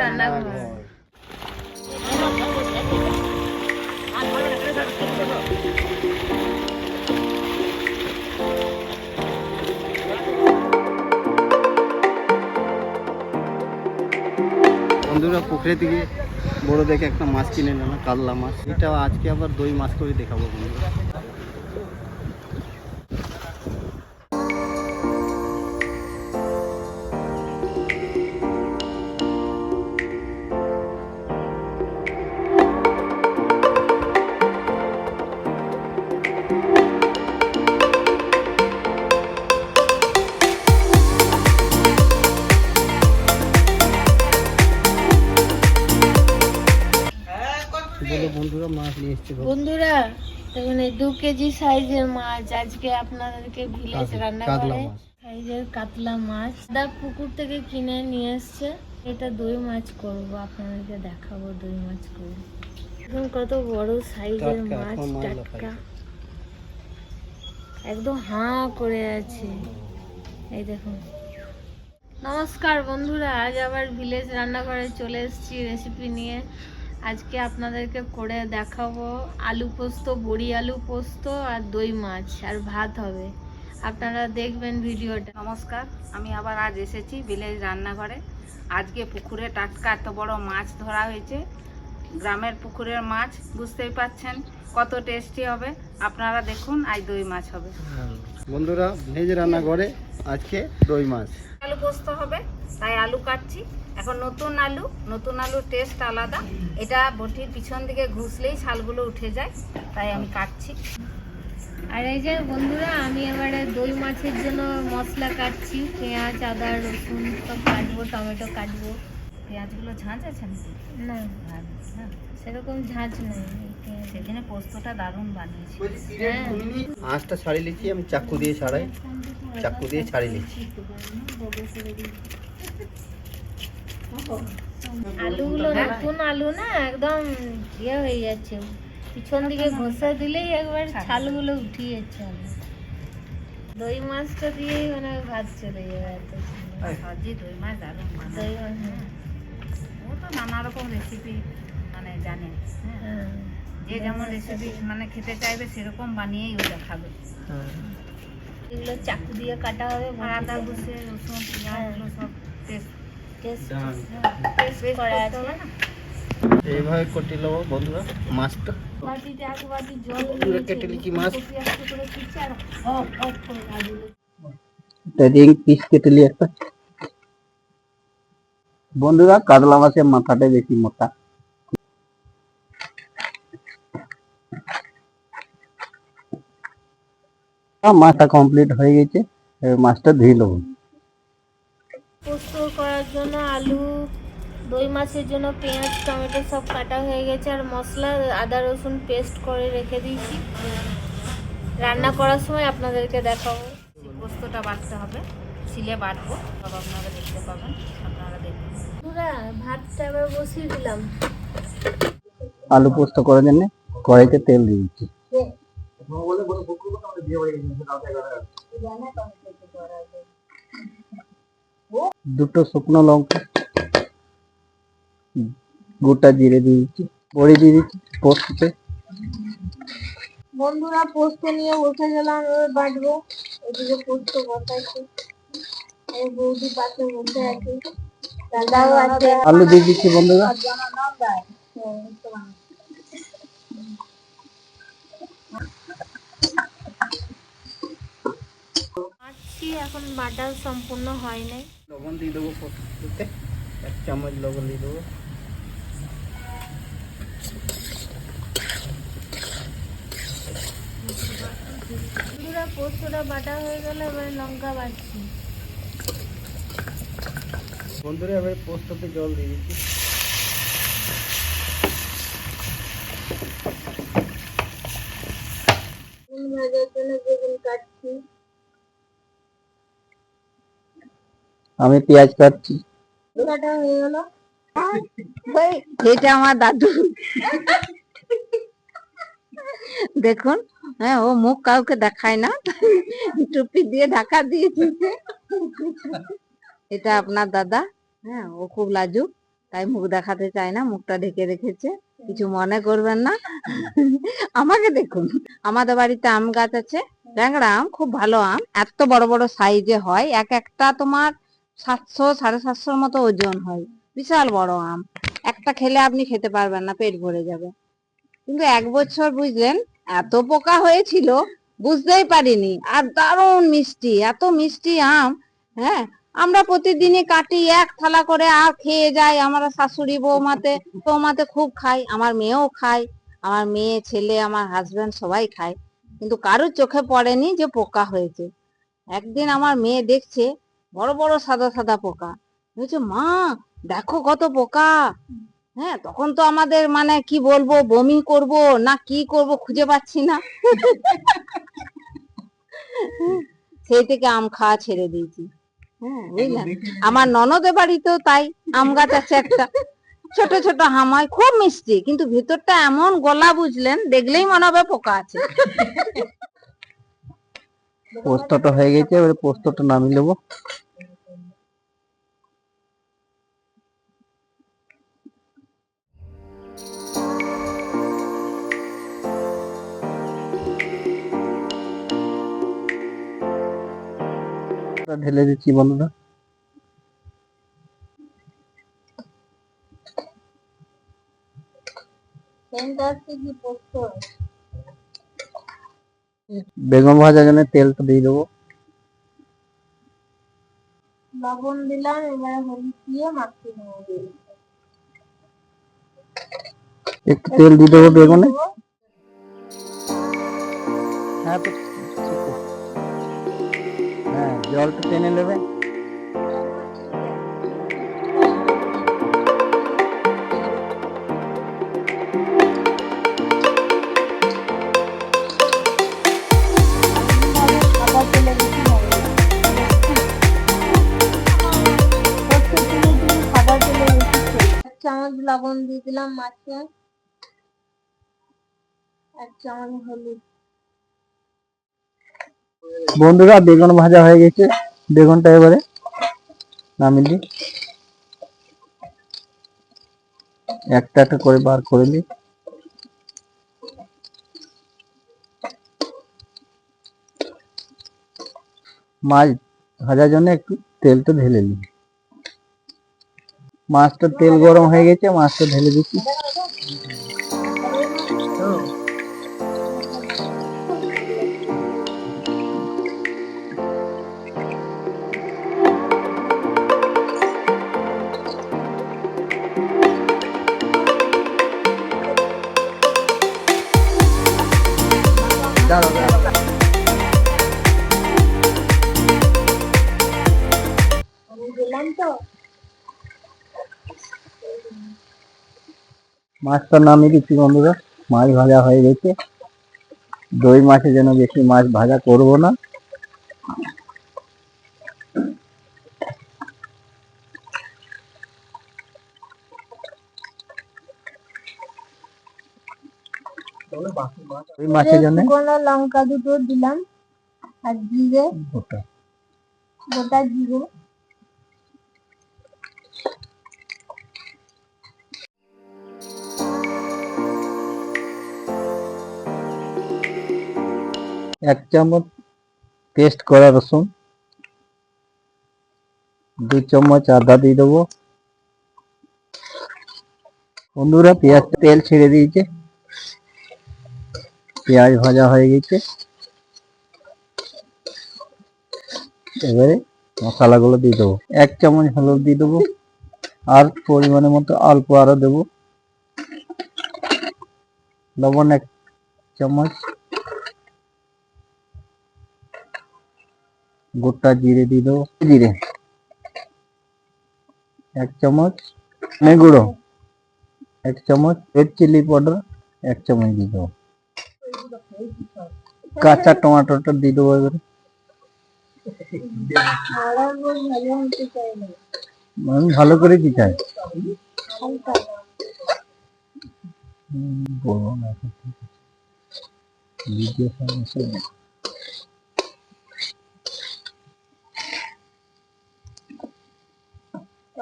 রান্নাঘর বন্ধুরা পুকুরে থেকে বড় দেখে একটা মাছ কিনে নিল কাতলা মাছ। এটা আজকে আবার দই মাছ করে দেখাবো বন্ধুরা। বলো বন্ধুরা মাছ নিয়ে এসছে। বন্ধুরা এখানে দু কেজি সাইজের মাছ আজকে আপনাদেরকে ভিলেজ রান্না করে। সাইজের কাতলা মাছ। দা পুকুর থেকে কিনে নিয়ে এসছে। এটা দই মাছ করব আপনাদেরকে দেখাবো দই মাছ করে। এখন কত বড় সাইজের মাছ টাটকা। একদম হাঁ করে আছে। এই দেখুন। নমস্কার বন্ধুরা আজ আবার ভিলেজ রান্নাঘরে চলে এসেছি রেসিপি নিয়ে। আজকে আপনাদেরকে করে দেখাবো আলু পোস্ত বড়ি আলু পোস্ত আর দই মাছ আর ভাত হবে। আপনারা দেখবেন ভিডিওটা। নমস্কার আমি আবার আজ এসেছি ভিলেজ রান্নাঘরে। আজকে পুকুরে টাটকা এত বড় মাছ ধরা হয়েছে। গ্রামের পুকুরের মাছ বুঝতেই পাচ্ছেন কত টেস্টি হবে। আপনারা দেখুন আজ দই মাছ হবে। বন্ধুরা ভেজ রান্না করে আজকে দই মাছ। পোস্ত হবে, তাই আলু কাটছি। এখন নতুন আলু, নতুন আলুর টেস্ট আলাদা। এটা বটির পিছন দিকে ঘুষলেই ছালগুলো উঠে যায়, তাই আমি কাটছি। আর এই যে বন্ধুরা, আমি এবারে দই মাছের জন্য মশলা কাটছি, পেঁয়াজ, আদা, রসুন, সব কাটবো, টমেটো কাটবো। পেঁয়াজগুলো ঝাঁঝ আছে নাকি? না। হ্যাঁ সেরকম ঝাঁঝ নেই। সেদিনে পোস্তটা দারুণ বানিয়েছি হ্যাঁ। আঁচটা ছাড়িয়ে নিচ্ছি আমি চাকু দিয়ে ছাড়াই। চাকু দিয়ে ছাড়িয়ে নিচ্ছি আলুগুলো নতুন আলু না একদম ইয়ে হয়ে যাচ্ছে। পিছন দিকে ঘষা দিলেই একবার ছালগুলো উঠিয়ে যাচ্ছে। দই মাছটা দিয়েই মানে ভাত চলে যাবে এত সুন্দর। দই মাছ দারুণ দই মাছ হ্যাঁ। ও তো নানা রকম রেসিপি মানে জানে। হ্যাঁ। হ্যাঁ যে যেমন রেসিপি মানে খেতে চাইবে সেরকম বানিয়েই ও দেখাবে এগুলো চাকু দিয়ে কাটা হবে আদা ঘুষে রসুন পেঁয়াজ সব পেস্ট টেস্ট করা আছে। না? এইভাবে কটি নেব বন্ধুরা মাছটা। কেটে নিচ্ছি মাছ? একটু। বন্ধুরা, কাতলা মাছের মাথাটা বেশি মোটা। মাছটা কমপ্লিট হয়ে গেছে। মাছটা ধুয়ে নেব। পোস্ত করার জন্য আলু, দই মাছের জন্য পেঁয়াজ, টমেটো সব কাটা হয়ে গেছে। আর মশলা, আদা, রসুন পেস্ট করে রেখে দিয়েছি। রান্না করার সময় আপনাদেরকে দেখাবো। পোস্তটা বাটতে হবে। ছিলে বাটবো। সব আপনারা দেখতে পাবেন। ভাতটা বসিয়ে দিলাম। আলু পোস্ত করার জন্য কড়াইতে তেল দিয়ে দিচ্ছি। দুটো শুকনো লঙ্কা গোটা জিরে দিয়ে দিচ্ছি বড়ি দিয়ে দিচ্ছি পোস্ততে। বন্ধুরা পোস্ত নিয়ে বসে গেলাম এবার বাটবো। এদিকে পোস্ত বসাচ্ছি। এই বৌদি পাশে বসে আছে। আলু দিয়ে দিচ্ছি বন্ধুরা। এখন বাটা সম্পূর্ণ হয় নাই। লবণ দিয়ে দেবো এক চামচ লবণ দিয়ে দেবো। পোস্তটা বাটা হয়ে গেলে এবার লঙ্কা বাটছি। বন্ধুরা এবার পোস্ততে জল দিয়ে দিচ্ছি। আমি পেঁয়াজ কাটছি। কাটা এটা আমার দাদু। দেখুন হ্যাঁ ও মুখ কাউকে দেখায় না। টুপি দিয়ে ঢাকা দিয়েছে। এটা আপনার দাদা হ্যাঁ ও খুব লাজুক, তাই মুখ দেখাতে চায় না, মুখটা ঢেকে রেখেছে। কিছু মনে করবেন না, আমাকে দেখুন। আমাদের বাড়িতে আম গাছ আছে, ট্যাংরা আম, খুব ভালো আম, এত বড় বড় সাইজে হয়, এক একটা তোমার সাতশো, সাড়ে সাতশোর মতো ওজন হয়। বিশাল বড় আম, একটা খেলে আপনি খেতে পারবেন না, পেট ভরে যাবে। কিন্তু এক বছর বুঝলেন, এত পোকা হয়েছিল, বুঝতেই পারিনি, আর দারুণ মিষ্টি, এত মিষ্টি আম হ্যাঁ আমরা প্রতিদিনই কাটি এক থালা করে আর খেয়ে যাই আমার শাশুড়ি বৌমাতে। বৌমাতে খুব খাই আমার মেয়েও খায় আমার মেয়ে ছেলে আমার হাজব্যান্ড সবাই খায়। কিন্তু কারোর চোখে পড়েনি যে পোকা হয়েছে। একদিন আমার মেয়ে দেখছে বড় বড় সাদা সাদা পোকা। বলছে মা দেখো কত পোকা। হ্যাঁ তখন তো আমাদের মানে কি বলব বমি করব না কি করব খুঁজে পাচ্ছি না। সেই থেকে আম খাওয়া ছেড়ে দিয়েছি। হ্যাঁ বুঝলেন আমার ননদের বাড়িতেও তাই আম গাছ আছে একটা। ছোট ছোট হামায় খুব মিষ্টি কিন্তু ভিতরটা এমন গলা বুঝলেন দেখলেই মনে হবে পোকা আছে। পোস্তটা হয়ে গেছে এবারে পোস্তটা নামিয়ে নেব। ঢেলে দিচ্ছি বন্ধুরা। বেগুন ভাজার জন্য তেলটা দিয়ে দেবো। লবণ দিলাম এবারে হলুদ দিয়ে মাখিয়ে নেব। একটু তেল দিয়ে দেবো বেগুনে। হ্যাঁ তো হ্যাঁ জলটা টেনে নেবে এক চামচ লবণ দিয়ে দিলাম মাছে এক চামচ হলুদ বন্ধুরা, বেগুন ভাজা হয়ে গেছে। বেগুনটা এবারে নামিয়ে দিই। একটা একটা করে বার করে নিই। মাছ ভাজার জন্য একটু তেলটা ঢেলে নিই। মাছটা তেল গরম হয়ে গেছে, মাছটা ঢেলে দিচ্ছি। মাছটা নামিয়ে দিচ্ছি বন্ধুরা। মাছ ভাজা হয়ে গেছে। দই মাছের জন্য বেশি মাছ ভাজা করব না। মাছের জন্য শুকনো লঙ্কা দুটো দিলাম। আর জিরে। ওটা গোটা জিরে। এক চামচ পেস্ট করা রসুন দু চামচ আদা দিয়ে দেবো। বন্ধুরা, পেঁয়াজ তেল ছেড়ে দিয়েছে। পেঁয়াজ ভাজা হয়ে গেছে। এবারে মশলাগুলো দিয়ে দেবো। এক চামচ হলুদ দিয়ে দেবো। আর পরিমাণের মতো অল্প আরও দেবো। লবণ এক চামচ। গোটা জিরে দেবো, জিরে। এক চামচ ধনে গুঁড়ো, এক চামচ রেড চিলি পাউডার এক চামচ দেবো। কাঁচা টমাটোটা দেবো এবারে। আমি ভালো করে কি চাই বলব না। ভিডিও সমস্যা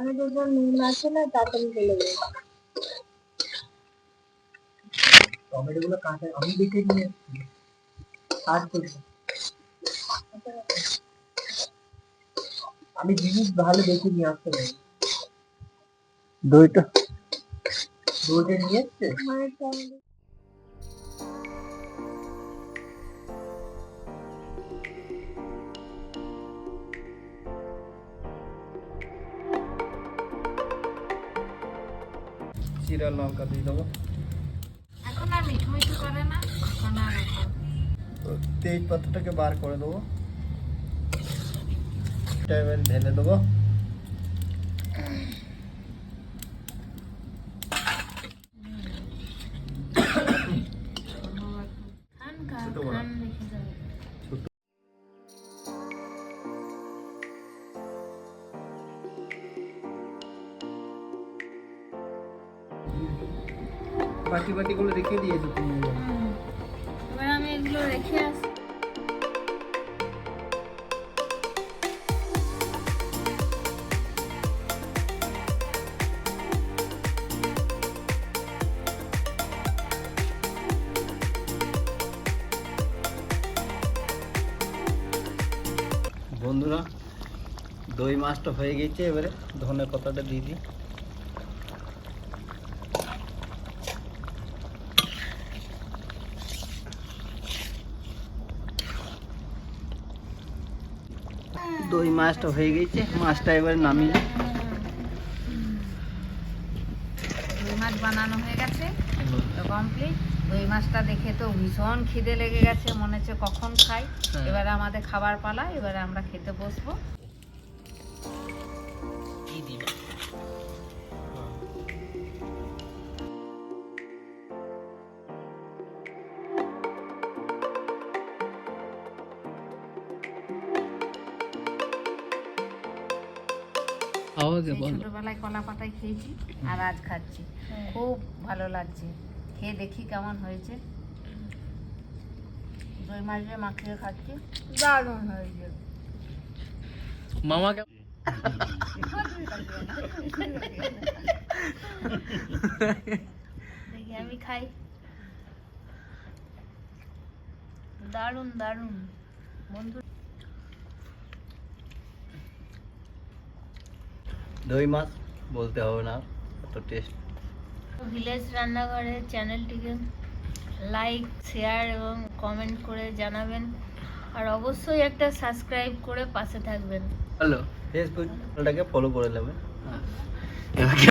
নেই। টমেটোর উপর নুন আছে না তাড়াতাড়ি গলে যাবে টমেটো গুলো কাঁচা আমি দেখে নিয়ে কাজ করছি আমি জিনিস ভালো দেখে নিয়ে আসতে পারি দইটা দইটা নিয়ে এসছে জিরা লঙ্কা দিয়ে দেবো। এখন আর মিঠু মিঠু করে না এখন আর তেজপাতাটাকে বার করে দেবো। ঢেলে দেবো। বাটি বাটি গুলো রেখে দিয়েছ তুমি হুম। এবার আমি এগুলো রেখে আসি বন্ধুরা দই মাছটা হয়ে গেছে এবারে ধনে পাতাটা দিয়ে দিই মাছটা হয়ে গেছে মাছটা এবার নামিয়ে রুই মাছ বানানো হয়ে গেছে তো কমপ্লিট রুই মাছটা দেখে তো ভীষণ খিদে লেগে গেছে মনে হচ্ছে কখন খাই। হ্যাঁ। এবারে আমাদের খাবার পালা এবারে আমরা খেতে বসবো। সেই ছোটবেলায় কলা পাতায় খেয়েছি আর আজ খাচ্ছি। খুব ভালো লাগছে। খেয়ে দেখি কেমন হয়েছে। দই মাছ দিয়ে মাখিয়ে খাচ্ছি দারুণ হয়েছে। মামাকে দেখি আমি খাই। দারুণ দারুণ। বন্ধু দই মাছ বলতে হবে না এত টেস্ট ভিলেজ রান্নাঘরের চ্যানেলটিকে লাইক শেয়ার এবং কমেন্ট করে জানাবেন। আর অবশ্যই একটা সাবস্ক্রাইব করে পাশে থাকবেন। হ্যালো ফেসবুকটাকে ফলো করে নেবে